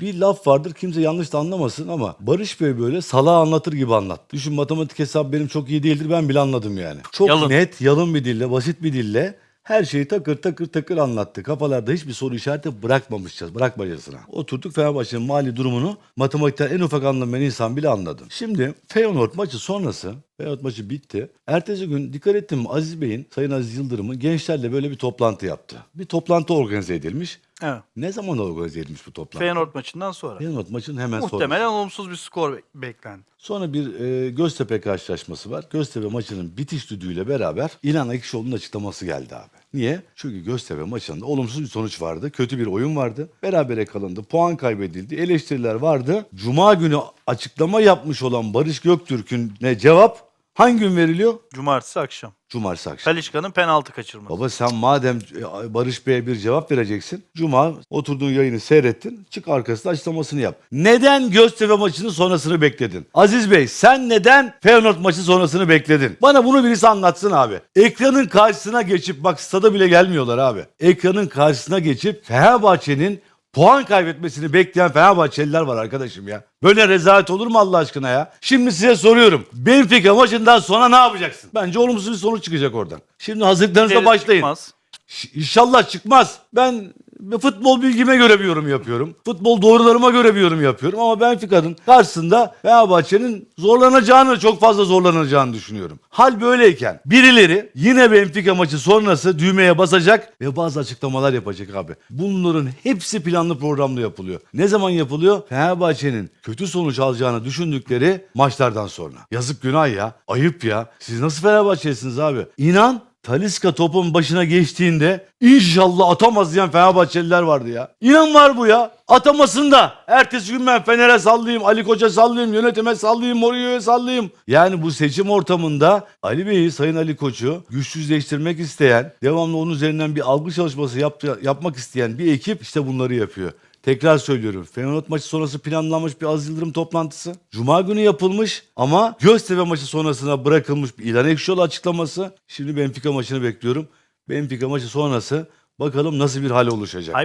Bir laf vardır kimse yanlış da anlamasın ama Barış Bey böyle salağı anlatır gibi anlattı. Düşün matematik hesabı benim çok iyi değildir ben bile anladım yani. Çok Yalın. net yalın bir dille basit bir dille her şeyi takır takır takır anlattı. Kafalarda hiçbir soru işareti bırakmamışız, bırakmacasına. Oturduk Fenerbahçe'nin mali durumunu matematikten en ufak anlamayan insan bile anladı. Şimdi Feyenoord maçı sonrası, Feyenoord maçı bitti. Ertesi gün dikkat ettim mi Aziz Bey'in, Sayın Aziz Yıldırım'ın gençlerle böyle bir toplantı yaptı. Bir toplantı organize edilmiş. Evet. Ne zaman organize edilmiş bu toplantı? Feyenoord maçından sonra. Feyenoord maçının hemen sonra. Muhtemelen olumsuz bir skor be- beklendi. Sonra bir e, Göztepe karşılaşması var. Göztepe maçının bitiş düdüğüyle beraber İlhan Ekşioğlu'nun açıklaması geldi abi. Niye? Çünkü Göztepe maçında olumsuz bir sonuç vardı. Kötü bir oyun vardı. Berabere kalındı. Puan kaybedildi. Eleştiriler vardı. Cuma günü açıklama yapmış olan Barış Göktürk'ün ne cevap hangi gün veriliyor? Cumartesi akşam. Cumartesi akşam. Talişka'nın penaltı kaçırması. Baba sen madem e, Barış Bey'e bir cevap vereceksin. Cuma oturduğun yayını seyrettin. Çık arkasında açıklamasını yap. Neden Göztepe maçının sonrasını bekledin? Aziz Bey sen neden Feyenoord maçı sonrasını bekledin? Bana bunu birisi anlatsın abi. Ekranın karşısına geçip bak stada bile gelmiyorlar abi. Ekranın karşısına geçip Fenerbahçe'nin puan kaybetmesini bekleyen Fenerbahçeliler var arkadaşım ya. Böyle rezalet olur mu Allah aşkına ya? Şimdi size soruyorum. Benfica maçından sonra ne yapacaksın? Bence olumsuz bir sonuç çıkacak oradan. Şimdi hazırlıklarınıza başlayın. çıkmaz. İnşallah çıkmaz. Ben futbol bilgime göre bir yorum yapıyorum. Futbol doğrularıma göre bir yorum yapıyorum. Ama Benfica'nın karşısında Fenerbahçe'nin zorlanacağını, çok fazla zorlanacağını düşünüyorum. Hal böyleyken birileri yine Benfica maçı sonrası düğmeye basacak ve bazı açıklamalar yapacak abi. Bunların hepsi planlı programlı yapılıyor. Ne zaman yapılıyor? Fenerbahçe'nin kötü sonuç alacağını düşündükleri maçlardan sonra. Yazık günah ya. Ayıp ya. Siz nasıl Fenerbahçe'lisiniz abi? İnan Taliska topun başına geçtiğinde inşallah atamaz diyen Fenerbahçeliler vardı ya. İnan var bu ya. Atamasın da. Ertesi gün ben Fener'e sallayayım, Ali Koç'a sallayayım, yönetime sallayayım, Mourinho'ya sallayayım. Yani bu seçim ortamında Ali Bey'i, Sayın Ali Koç'u güçsüzleştirmek isteyen, devamlı onun üzerinden bir algı çalışması yap- yapmak isteyen bir ekip işte bunları yapıyor. Tekrar söylüyorum. Feyenoord maçı sonrası planlanmış bir Aziz Yıldırım toplantısı. Cuma günü yapılmış ama Göztepe maçı sonrasına bırakılmış bir İlhan Ekşioğlu açıklaması. Şimdi Benfica maçını bekliyorum. Benfica maçı sonrası bakalım nasıl bir hal oluşacak.